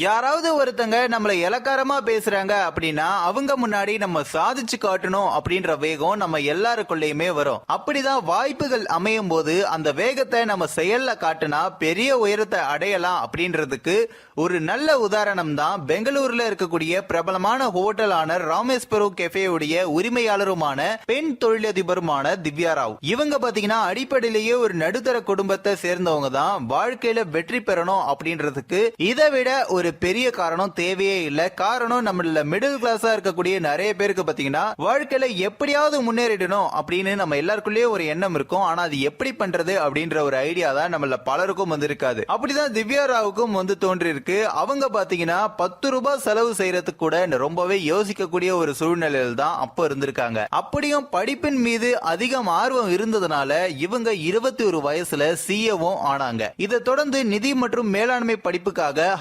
யாராவது ஒருத்தங்க நம்மள இலக்காரமா பேசுறாங்க அப்படின்னா அவங்க முன்னாடி நம்ம சாதிச்சு காட்டணும் அப்படின்ற வேகம் நம்ம எல்லாருக்குள்ளயுமே வரும். அப்படிதான் வாய்ப்புகள் அமையும் போது அந்த வேகத்தை நம்ம செயல்ல காட்டினா பெரிய உயரத்தை அடையலாம் அப்படின்றதுக்கு ஒரு நல்ல உதாரணம் தான் பெங்களூர்ல இருக்கக்கூடிய பிரபலமான ஹோட்டலான ராமேஸ்வரம் கெஃபேவுடைய உரிமையாளருமான பெண் தொழிலதிபருமான திவ்யா ராவ். இவங்க பாத்தீங்கன்னா அடிப்படையிலேயே ஒரு நடுத்தர குடும்பத்தை சேர்ந்தவங்க தான். வாழ்க்கையில வெற்றி பெறணும் அப்படின்றதுக்கு இதை விட ஒரு பெரிய காரணம் தேவையே இல்ல. காரணம் நம்மள மிடில் கிளாஸா இருக்கக்கூடிய நிறைய பேருக்கு பாத்தீங்கன்னா வாழ்க்கையில எப்படியாவது முன்னேறிடணும் அப்படின்னு நம்ம எல்லாருக்குள்ளேயே ஒரு எண்ணம் இருக்கும். ஆனா அது எப்படி பண்றது அப்படின்ற ஒரு ஐடியா தான் நம்மள பலருக்கும் வந்து இருக்காது அப்படிதான் திவ்யா ராவுக்கும் வந்து தோன்றி இருக்கு அவங்க பாத்தீங்கன்னா பத்து ரூபாய் செலவு செய்யறதுக்கு கூட ரொம்பவே யோசிக்கக்கூடிய ஒரு சூழ்நிலையில் தான் அப்ப இருந்திருக்காங்க. அப்படியும் படிப்பின் மீது அதிகம் ஆர்வம் இருந்ததுனால இவங்க இருபத்தி ஒரு வயசுல சிஏவும் ஆனாங்க. இதை தொடர்ந்து நிதி மற்றும் மேலாண்மை படிப்புக்காக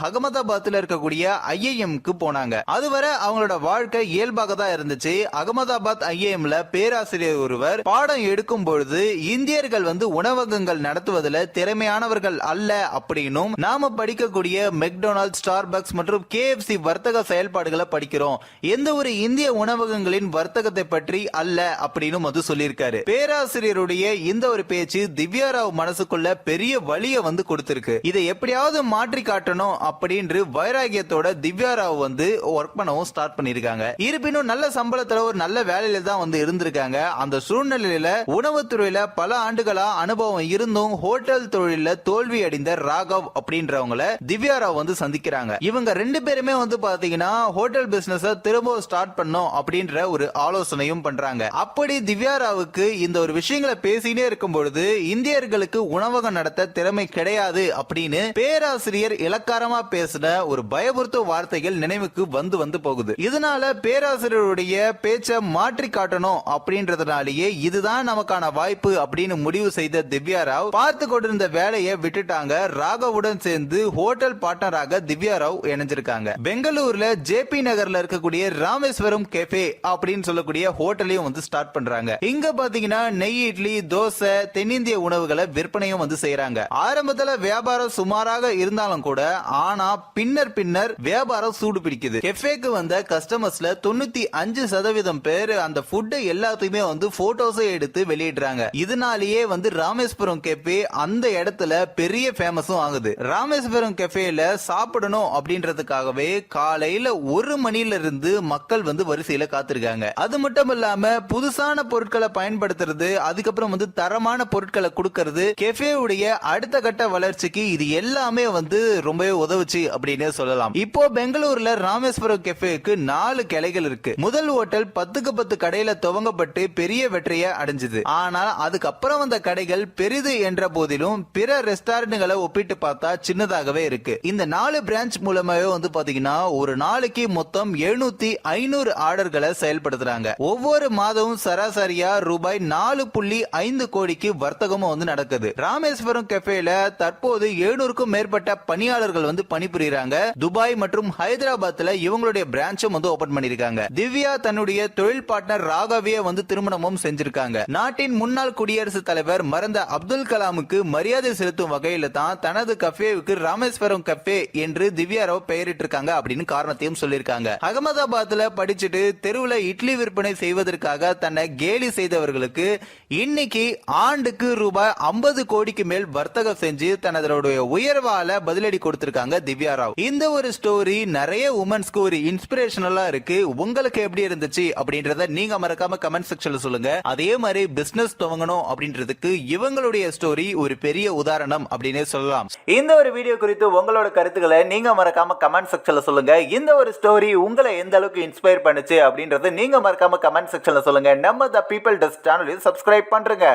அகமதாபாத்ல இருக்கக்கூடிய ஐஐஎம்க்கு போனாங்க. அதுவரை அவங்களோட வாழ்க்கை இயல்பாக தான் இருந்துச்சு. அகமதாபாத் ஐஏஎம்ல பேராசிரியர் ஒருவர் பாடம் எடுக்கும் பொழுது இந்தியர்கள் வந்து உணவகங்கள் நடத்துவதில் திறமையானவர்கள் அல்ல அப்படின்னும் நாம படிக்கக்கூடிய மெக்டொனால்ட் ஸ்டார்பக்ஸ் மற்றும் கேஎஃப்சி வர்த்தக செயல்பாடுகளை படிக்கிறோம். எந்த ஒரு இந்திய உணவகங்களின் வர்த்தகத்தை பற்றி அல்ல அப்படின்னு வந்து சொல்லியிருக்காரு. பேராசிரியருடைய இந்த ஒரு பேச்சு திவ்யா ராவ் மனசுக்குள்ள பெரிய வழிய வந்து கொடுத்திருக்கு. இதை எப்படியாவது மாற்றி காட்டணும் அப்படின்று வைராகியத்தோட திவ்யா ராவ் வந்து ஒர்க் பண்ணவும் ஸ்டார்ட் பண்ணிருக்காங்க இருப்பினும் நல்ல சம்பளத்துல ஒரு நல்ல வேலையில தான் வந்து இருந்திருக்காங்க. அந்த சூழ்நிலையில உணவுத்துறையில பல ஆண்டுகளா அனுபவம் இருந்தும் ஹோட்டல் தொழில தோல்வி அடைந்த ராகவ் அப்படின்றவங்கள திவ்யா ராவ் வந்து சந்திக்கிறாங்க. இவங்க ரெண்டு பேருமே வந்து பாத்தீங்கன்னா ஹோட்டல் பிசினஸ் திரும்ப ஸ்டார்ட் பண்ணும் அப்படின்ற ஒரு ஆலோசனையும் பண்றாங்க. அப்படி திவ்யா ராவுக்கு இந்த ஒரு விஷயங்களை பேசினே இருக்கும் பொழுது இந்தியர்களுக்கு உணவகம் நடத்த திறமை கிடையாது அப்படின்னு பேராசிரியர் இலக்காரமா பேசின ஒரு பயபுறுத்த வார்த்தைகள் நினைவுக்கு வந்து வந்து போகுது. இதனால பேராசிரியருடைய பேச்ச மாற்றி காட்டணும் அப்படின்றதுனாலேயே இதுதான் நமக்கான வாய்ப்பு அப்படின்னு முடிவு செய்த திவ்யா ராவ் பார்த்து கொண்டிருந்த வேலையை விட்டுட்டாங்க. ராகவுடன் சேர்ந்து ஹோட்டல் பார்ட்னராக திவ்யா ராவ் இணைஞ்சிருக்காங்க. பெங்களூர்ல ஜேபி நகர்ல இருக்கக்கூடிய ராமேஸ்வரம் கெஃபே அப்படின்னு சொல்லக்கூடிய ஹோட்டலையும் வந்து ஸ்டார்ட் பண்றாங்க. இங்க பாத்தீங்கன்னா நெய் இட்லி தோசை தென்னிந்திய உணவுகளை விற்பனையும் வந்து செய்யறாங்க ஆரம்பத்துல வியாபாரம் சுமாராக இருந்தாலும் கூட ஆனா பின்னர் பின்னர் வியாபாரம் சூடு பிடிக்குது. கெஃபேக்கு வந்த கஸ்டமர்ஸ்ல தொண்ணூத்தி அஞ்சு சதவீதம் பேர் அந்த ஃபுட்டை எல்லாத்தையுமே வந்து போட்டோஸை எடுத்து வெளியிடுறாங்க. இதனாலேயே வந்து ராமேஸ்வரம் கெஃபே அந்த இடத்துல பெரிய ஃபேமஸும் ஆகுது. ராமேஸ்வரம் கெஃபேல சாப்பிடணும் அப்படின்றதுக்காகவே காலையில ஒரு மணில இருந்து மக்கள் வந்து வரிசையில காத்திருக்காங்க. அது மட்டும் இல்லாம புதுசான பொருட்களை பயன்படுத்துறது அதுக்கப்புறம் வந்து தரமான பொருட்களை கொடுக்கறது கெஃபே உடைய அடுத்த கட்ட வளர்ச்சிக்கு இது எல்லாமே வந்து ரொம்பவே உதவுச்சு அப்படின்னு சொல்லலாம். இப்போ பெங்களூர்ல ராமேஸ்வரம் கெஃபேக்கு நாலு கிளைகள் இருக்கு. முதல் ஹோட்டல் பத்துக்கு பத்து கடையில துவங்கப்பட்டு பெரிய வெற்றியை அடைஞ்சது. ஆனால் அதுக்கப்புறம் வந்த கடைகள் பெரிது என்ற போதிலும் பிற ரெஸ்டாரண்ட்களை ஒப்பிட்டு பார்த்தா சின்னதாகவே இருக்கு. இந்த நாலு பிரான்ச் மூலமாவே வந்து பாத்தீங்கன்னா ஒரு நாளைக்கு மொத்தம் எழுநூத்தி ஐநூறு ஆர்டர்களை செயல்படுத்துறாங்க. ஒவ்வொரு மாதமும் சராசரியா ரூபாய் நாலு புள்ளி ஐந்து கோடிக்கு வர்த்தகமும் வந்து நடக்குது. ராமேஸ்வரம் கெஃபேல தற்போது எழுநூறுக்கும் மேற்பட்ட பணியாளர்கள் வந்து பணிபுரியுறாங்க துபாய் மற்றும் ஹைதராபாத்ல இவங்களுடைய பிரான்ச்சும் வந்து ஓபன் பண்ணிருக்காங்க. திவ்யா தன்னுடைய தொழில் பார்ட்னர் ராகவிய வந்து திருமணமும் செஞ்சிருக்காங்க. நாட்டின் முன்னாள் குடியரசுத் தலைவர் மறந்த அப்துல் கலாமுக்கு மரியாதை செலுத்தும் வகையில தான் தனது கஃபேவுக்கு ராமேஸ்வரம் கஃபே என்று திவ்யா ராவ் பெயரிட்டு இருக்காங்க அப்படின்னு காரணத்தையும் சொல்லியிருக்காங்க. அகமதாபாத்ல படிச்சுட்டு தெருவுல இட்லி விற்பனை செய்வதற்காக தன்னை கேலி செய்தவர்களுக்கு இன்னைக்கு ஆண்டுக்கு ரூபாய் ஐம்பது கோடிக்கு மேல் வர்த்தகம் செஞ்சு தனது உயர்வால பதிலடி கொடுத்திருக்காங்க திவ்யா ராவ் இந்த ஒரு ஸ்டோரி நிறைய உமன்ஸ்க்கு ஒரு இன்ஸ்பிரேஷனலா இருக்கு. உங்களுக்கு எப்படி இருந்துச்சு அப்படின்றத நீங்க மறக்காம கமெண்ட் செக்ஷன்ல சொல்லுங்க. அதே மாதிரி பிசினஸ் துவங்கணும் அப்படின்றதுக்கு இவங்களுடைய ஸ்டோரி ஒரு பெரிய உதாரணம் அப்படின்னே சொல்லலாம். இந்த ஒரு வீடியோ குறித்து உங்களோட கருத்துக்களை நீங்க மறக்காம கமெண்ட் செக்ஷன்ல சொல்லுங்க. இந்த ஒரு ஸ்டோரி உங்களை எந்த அளவுக்கு இன்ஸ்பயர் பண்ணுச்சு அப்படின்றத நீங்க மறக்காம கமெண்ட் செக்ஷன்ல சொல்லுங்க. நம்ம த பீப்பிள் டெஸ்ட் சேனலையும் சப்ஸ்கிரைப் பண்றேங்க.